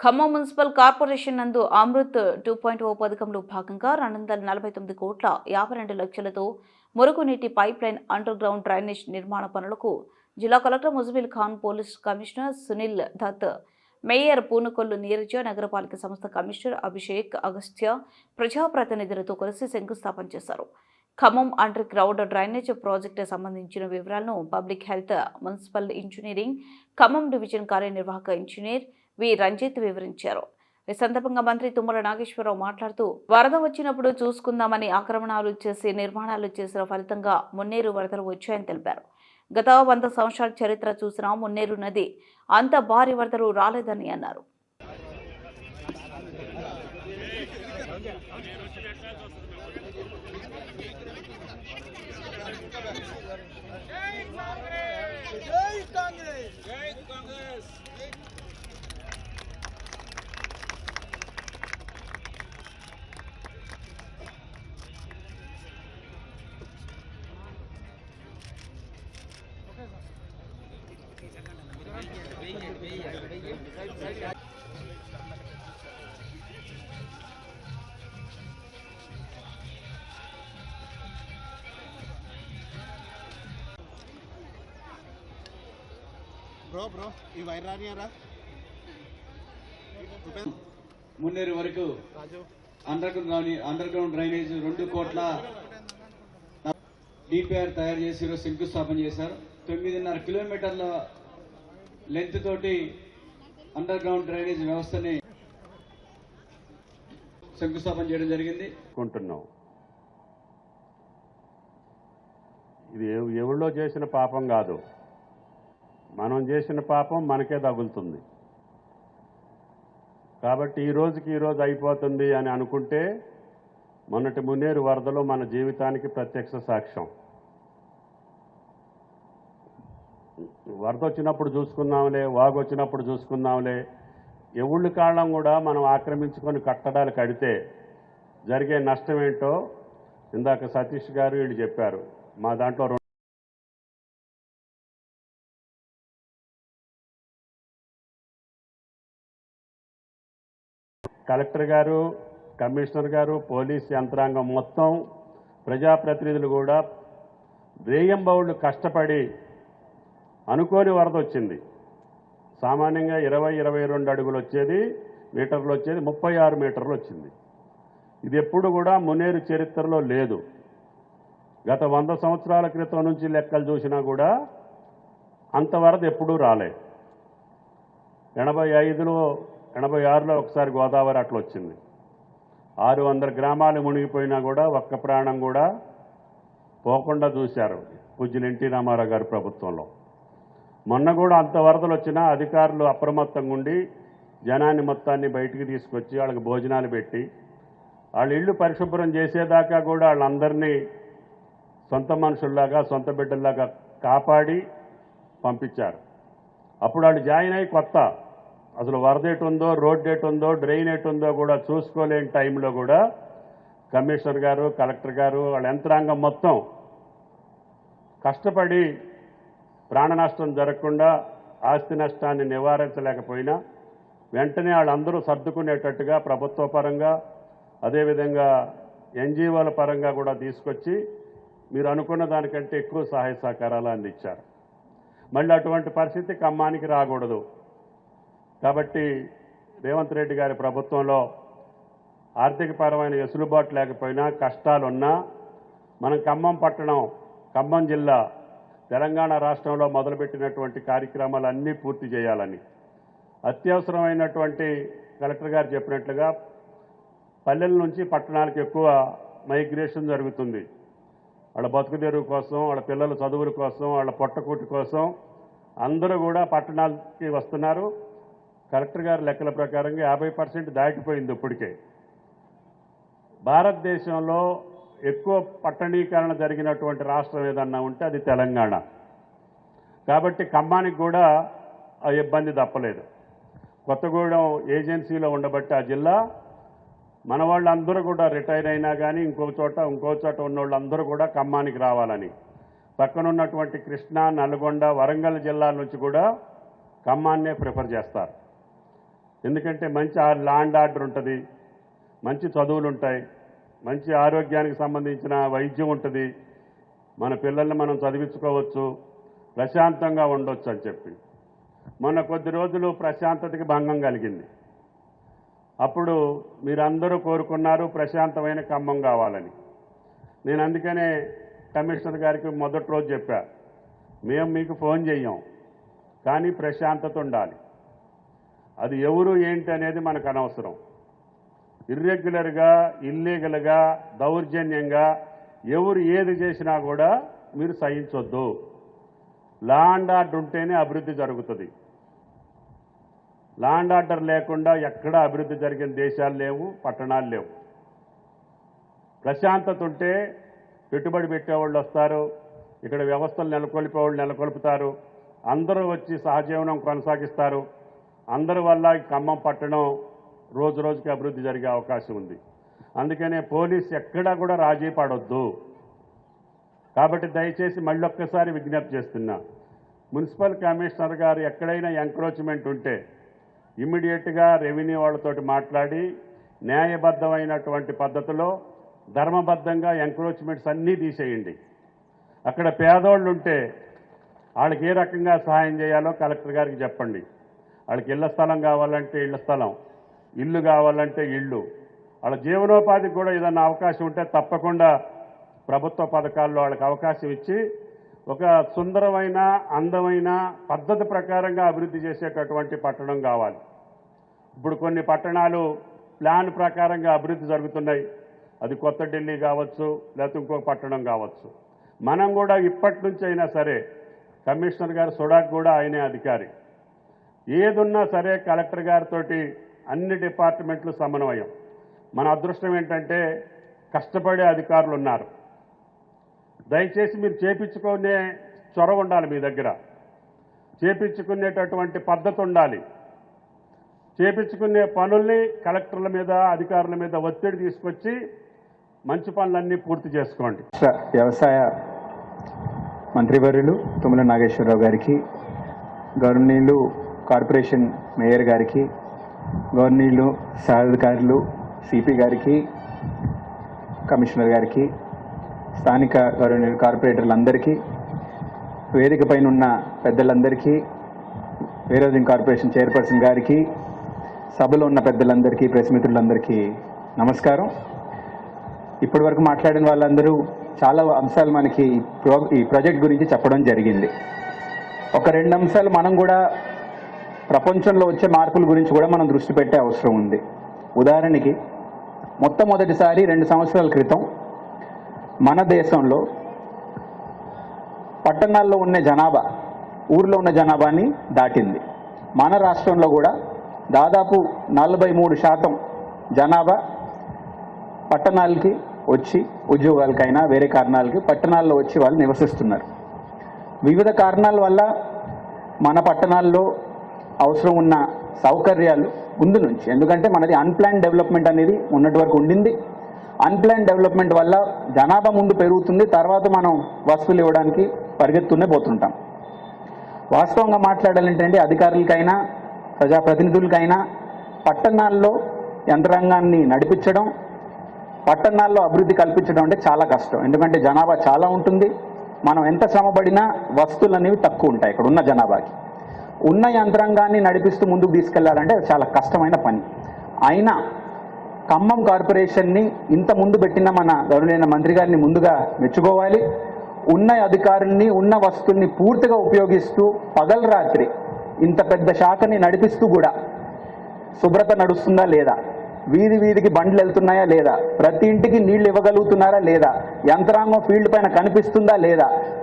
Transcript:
Khammam municipal corporation నందు Amrit two point ఓ పథకంలో భాగంగా రెండు వందల నలభై తొమ్మిది కోట్ల యాభై రెండు లక్షలతో మురుగునీటి pipe line under ground drainage నిర్మాణ పనులకు జిల్లా collector Mujabil Khan police commissioner Sunil Dutt mayor Punukollu Neeraja నగరపాలిక సంస్థ కమిషనర్ అభిషేక్ అగస్త్య ప్రజాప్రతినిధులతో కలిసి శంకుస్థాపన చేశారు. Khammam under ground drainage project సంబంధించిన వివరాలను public health municipal engineering Khammam division కార్యనిర్వాహక ఇంజనీర్ వి రంజిత్ వివరించారు. ఈ సందర్భంగా మంత్రి తుమ్మల నాగేశ్వరరావు మాట్లాడుతూ వరద వచ్చినప్పుడు చూసుకుందామని ఆక్రమణాలు చేసి నిర్మాణాలు చేసిన ఫలితంగా మున్నేరు వరదలు వచ్చాయని తెలిపారు. గత వంద సంవత్సరాల చరిత్ర చూసిన మున్నేరు నది అంత భారీ వరదలు రాలేదని అన్నారు. బ్రో బ్రో ఈ మున్నేరు వరకు under ground under ground drainage రెండు కోట్ల డిపిఆర్ తయారు చేసి శంకుస్థాపన చేశారు. తొమ్మిదిన్నర కిలోమీటర్ల లెంత్ తోటి అండర్ గ్రౌండ్ డ్రైనేజ్ వ్యవస్థని శంకుస్థాపన చేయడం జరిగింది. కొంటున్నాం ఇది ఎవరిలో చేసిన పాపం కాదు. మనం చేసిన పాపం మనకే తగులుతుంది. కాబట్టి ఈ రోజుకి ఈ రోజు అయిపోతుంది అని అనుకుంటే మొన్నటి మున్నేరు వరదలు మన జీవితానికి ప్రత్యక్ష సాక్ష్యం. వరద వచ్చినప్పుడు చూసుకుందాంలే వాగు వచ్చినప్పుడు చూసుకుందాంలే ఎవుళ్ళు కాళ్ళం కూడా మనం ఆక్రమించుకొని కట్టడాలు కడితే జరిగే నష్టం ఏంటో ఇందాక సతీష్ గారు వీళ్ళు చెప్పారు. మా దాంట్లో కలెక్టర్ గారు కమిషనర్ గారు పోలీస్ యంత్రాంగం మొత్తం ప్రజాప్రతినిధులు కూడా రేయంబౌళ్ళు కష్టపడి అనుకోని వరద వచ్చింది. సామాన్యంగా ఇరవై ఇరవై రెండు అడుగులు వచ్చేది మీటర్లు వచ్చేది ముప్పై ఆరు మీటర్లు వచ్చింది. ఇది ఎప్పుడు కూడా మునేరు చరిత్రలో లేదు. గత వంద సంవత్సరాల క్రితం నుంచి లెక్కలు చూసినా కూడా అంత వరద ఎప్పుడూ రాలే. ఎనభై ఐదులో ఎనభై ఆరులో ఒకసారి గోదావరి అట్లా వచ్చింది. ఆరు వందల గ్రామాలు మునిగిపోయినా కూడా ఒక్క ప్రాణం కూడా పోకుండా చూశారు. పూజ్యులు ఎన్టీ రామారావు గారి ప్రభుత్వంలో. మొన్న కూడా అంత వరదలు వచ్చినా అధికారులు అప్రమత్తంగా ఉండి జనాన్ని మొత్తాన్ని బయటికి తీసుకొచ్చి వాళ్ళకి భోజనాలు పెట్టి వాళ్ళ ఇళ్ళు పరిశుభ్రం చేసేదాకా కూడా వాళ్ళందరినీ సొంత మనుషుల్లాగా సొంత బిడ్డల్లాగా కాపాడి పంపించారు. అప్పుడు వాళ్ళు జాయిన్ అయ్యి కొత్త. అసలు వరద ఎటు ఉందో రోడ్ ఎటు ఉందో డ్రైన్ ఎటు ఉందో కూడా చూసుకోలేని టైంలో కూడా కమిషనర్ గారు కలెక్టర్ గారు వాళ్ళ యంత్రాంగం మొత్తం కష్టపడి ప్రాణ నష్టం జరగకుండా ఆస్తి నష్టాన్ని నివారించలేకపోయినా వెంటనే వాళ్ళందరూ సర్దుకునేటట్టుగా ప్రభుత్వ పరంగా అదేవిధంగా ఎన్జిఓల పరంగా కూడా తీసుకొచ్చి మీరు అనుకున్న దానికంటే ఎక్కువ సహాయ సహకారాలు అందించారు. మళ్ళీ అటువంటి పరిస్థితి ఖమ్మానికి రాకూడదు. కాబట్టి రేవంత్ రెడ్డి గారి ప్రభుత్వంలో ఆర్థికపరమైన వెసులుబాటు లేకపోయినా కష్టాలున్నా మనం ఖమ్మం పట్టణం ఖమ్మం జిల్లా తెలంగాణ రాష్ట్రంలో మొదలుపెట్టినటువంటి కార్యక్రమాలన్నీ పూర్తి చేయాలని. అత్యవసరమైనటువంటి కలెక్టర్ గారు చెప్పినట్లుగా పల్లెల నుంచి పట్టణాలకు ఎక్కువ మైగ్రేషన్ జరుగుతుంది. వాళ్ళ బతుకుతెరువు కోసం వాళ్ళ పిల్లల చదువుల కోసం వాళ్ళ పొట్టకూటి కోసం అందరూ కూడా పట్టణాలకి వస్తున్నారు. కలెక్టర్ గారి లెక్కల ప్రకారంగా యాభై పర్సెంట్ దాటిపోయింది ఇప్పటికే. భారతదేశంలో ఎక్కువ పట్టణీకరణ జరిగినటువంటి రాష్ట్రం ఏదన్నా ఉంటే అది తెలంగాణ. కాబట్టి ఖమ్మానికి కూడా ఆ ఇబ్బంది తప్పలేదు. కొత్తగూడెం ఏజెన్సీలో ఉండబట్టి ఆ జిల్లా మన వాళ్ళందరూ కూడా రిటైర్ అయినా కానీ ఇంకో చోట ఇంకో చోట ఉన్న వాళ్ళందరూ కూడా ఖమ్మానికి రావాలని. పక్కనున్నటువంటి కృష్ణా నల్గొండ వరంగల్ జిల్లాల నుంచి కూడా ఖమ్మాన్నే ప్రిఫర్ చేస్తారు. ఎందుకంటే మంచి ఆ- ఆర్డర్ ఉంటుంది మంచి చదువులు ఉంటాయి మంచి ఆరోగ్యానికి సంబంధించిన వైద్యం ఉంటుంది. మన పిల్లల్ని మనం చదివించుకోవచ్చు. ప్రశాంతంగా ఉండొచ్చు అని చెప్పి. మొన్న కొద్ది రోజులు ప్రశాంతతకి భంగం కలిగింది. అప్పుడు మీరందరూ కోరుకున్నారు ప్రశాంతమైన ఖమ్మం కావాలని. నేను అందుకనే కమిషనర్ గారికి మొదటి రోజు చెప్పా మేము మీకు ఫోన్ చెయ్యం కానీ ప్రశాంతత ఉండాలి. అది ఎవరు ఏంటి అనేది మనకు అనవసరం. ఇర్రెగ్యులర్గా ఇల్లీగల్గా దౌర్జన్యంగా ఎవరు ఏది చేసినా కూడా మీరు సహించొద్దు. లా అండ్ ఆర్డర్ ఉంటేనే అభివృద్ధి జరుగుతుంది. లా అండ్ ఆర్డర్ లేకుండా ఎక్కడా అభివృద్ధి జరిగిన దేశాలు లేవు పట్టణాలు లేవు. ప్రశాంతత ఉంటే పెట్టుబడి పెట్టేవాళ్ళు వస్తారు ఇక్కడ వ్యవస్థలు నెలకొల్పేవాళ్ళు నెలకొల్పుతారు అందరూ వచ్చి సహజీవనం కొనసాగిస్తారు అందరి వల్ల ఖమ్మం పట్టణం రోజు రోజుకి అభివృద్ధి జరిగే అవకాశం ఉంది. అందుకనే పోలీస్ ఎక్కడా కూడా రాజీ పడొద్దు. కాబట్టి దయచేసి మళ్ళొక్కసారి విజ్ఞప్తి చేస్తున్నా. మున్సిపల్ కమిషనర్ గారు ఎక్కడైనా ఎంక్రోచ్మెంట్ ఉంటే ఇమ్మీడియట్గా రెవెన్యూ వాళ్ళతోటి మాట్లాడి న్యాయబద్ధమైనటువంటి పద్ధతిలో ధర్మబద్ధంగా ఎంక్రోచ్మెంట్స్ అన్నీ తీసేయండి. అక్కడ పేదోళ్ళు ఉంటే వాళ్ళకి ఏ రకంగా సహాయం చేయాలో కలెక్టర్ గారికి చెప్పండి. వాళ్ళకి ఇళ్ళ స్థలం కావాలంటే ఇళ్ళ స్థలం. ఇల్లు కావాలంటే ఇల్లు. వాళ్ళ జీవనోపాధికి కూడా ఏదైనా అవకాశం ఉంటే తప్పకుండా ప్రభుత్వ పథకాల్లో వాళ్ళకి అవకాశం ఇచ్చి ఒక సుందరమైన అందమైన పద్ధతి ప్రకారంగా అభివృద్ధి చేసేటటువంటి పట్టణం కావాలి. ఇప్పుడు కొన్ని పట్టణాలు ప్లాన్ ప్రకారంగా అభివృద్ధి జరుగుతున్నాయి. అది కొత్త ఢిల్లీ కావచ్చు లేకపోతే ఇంకొక పట్టణం కావచ్చు. మనం కూడా ఇప్పటి నుంచి అయినా సరే కమిషనర్ గారు సుడాక్ కూడా ఆయనే అధికారి. ఏదున్నా సరే కలెక్టర్ గారితోటి అన్ని డిపార్ట్మెంట్లు సమన్వయం. మన అదృష్టం ఏంటంటే కష్టపడే అధికారులు ఉన్నారు దయచేసి మీరు చేపించుకునే చొరవ ఉండాలి మీ దగ్గర. చేపించుకునేటటువంటి పద్ధతి ఉండాలి. చేపించుకునే పనుల్ని కలెక్టర్ల మీద అధికారుల మీద ఒత్తిడి తీసుకొచ్చి మంచి పనులన్నీ పూర్తి చేసుకోండి. వ్యవసాయ మంత్రివర్యులు తుమ్మల నాగేశ్వరరావు గారికి గవర్నీయులు కార్పొరేషన్ మేయర్ గారికి గవర్నీలు సహాధికారులు సిపి గారికి కమిషనర్ గారికి స్థానిక గవర్నర్ కార్పొరేటర్లందరికీ వేదిక పైన ఉన్న పెద్దలందరికీ వేరోజింగ్ కార్పొరేషన్ చైర్పర్సన్ గారికి సభలో ఉన్న పెద్దలందరికీ ప్రెస్ మిత్రులందరికీ నమస్కారం. ఇప్పటి వరకు మాట్లాడిన వాళ్ళందరూ చాలా అంశాలు మనకి ప్రో ఈ ప్రాజెక్ట్ గురించి చెప్పడం జరిగింది. ఒక రెండు అంశాలు మనం కూడా ప్రపంచంలో వచ్చే మార్పుల గురించి కూడా మనం దృష్టి పెట్టే అవసరం ఉంది. ఉదాహరణకి మొట్టమొదటిసారి రెండు సంవత్సరాల క్రితం మన దేశంలో పట్టణాల్లో ఉన్న జనాభా ఊర్లో ఉన్న జనాభాని దాటింది. మన రాష్ట్రంలో కూడా దాదాపు నలభై మూడు శాతం జనాభా పట్టణాలకి వచ్చి ఉద్యోగాలకైనా వేరే కారణాలకి పట్టణాల్లో వచ్చి వాళ్ళు నివసిస్తున్నారు. వివిధ కారణాల వల్ల మన పట్టణాల్లో అవసరం ఉన్న సౌకర్యాలు ముందు నుంచి. ఎందుకంటే మనది అన్ప్లాన్ డెవలప్మెంట్ అనేది ఉన్నటి వరకు ఉండింది. అన్ప్లాన్ డెవలప్మెంట్ వల్ల జనాభా ముందు పెరుగుతుంది తర్వాత మనం వస్తువులు ఇవ్వడానికి పరిగెత్తునే పోతుంటాం. వాస్తవంగా మాట్లాడాలంటే అధికారులకైనా ప్రజాప్రతినిధులకైనా పట్టణాల్లో యంత్రాంగాన్ని నడిపించడం పట్టణాల్లో అభివృద్ధి కల్పించడం అంటే చాలా కష్టం. ఎందుకంటే జనాభా చాలా ఉంటుంది. మనం ఎంత శ్రమపడినా వస్తువులు అనేవి తక్కువ ఉంటాయి. ఇక్కడ ఉన్న జనాభాకి. ఉన్న యంత్రాంగాన్ని నడిపిస్తూ ముందుకు తీసుకెళ్ళాలంటే చాలా కష్టమైన పని. అయినా ఖమ్మం కార్పొరేషన్ని ఇంత ముందు పెట్టిన మన గౌరవైన మంత్రి గారిని ముందుగా మెచ్చుకోవాలి. ఉన్న అధికారుల్ని ఉన్న వస్తువుల్ని పూర్తిగా ఉపయోగిస్తూ పగల రాత్రి ఇంత పెద్ద శాఖని నడిపిస్తూ కూడా శుభ్రత నడుస్తుందా లేదా? వీధి వీధికి బండ్లు వెళ్తున్నాయా లేదా? ప్రతి ఇంటికి నీళ్ళు ఇవ్వగలుగుతున్నారా లేదా? యంత్రాంగం ఫీల్డ్ పైన కనిపిస్తుందా లేదా?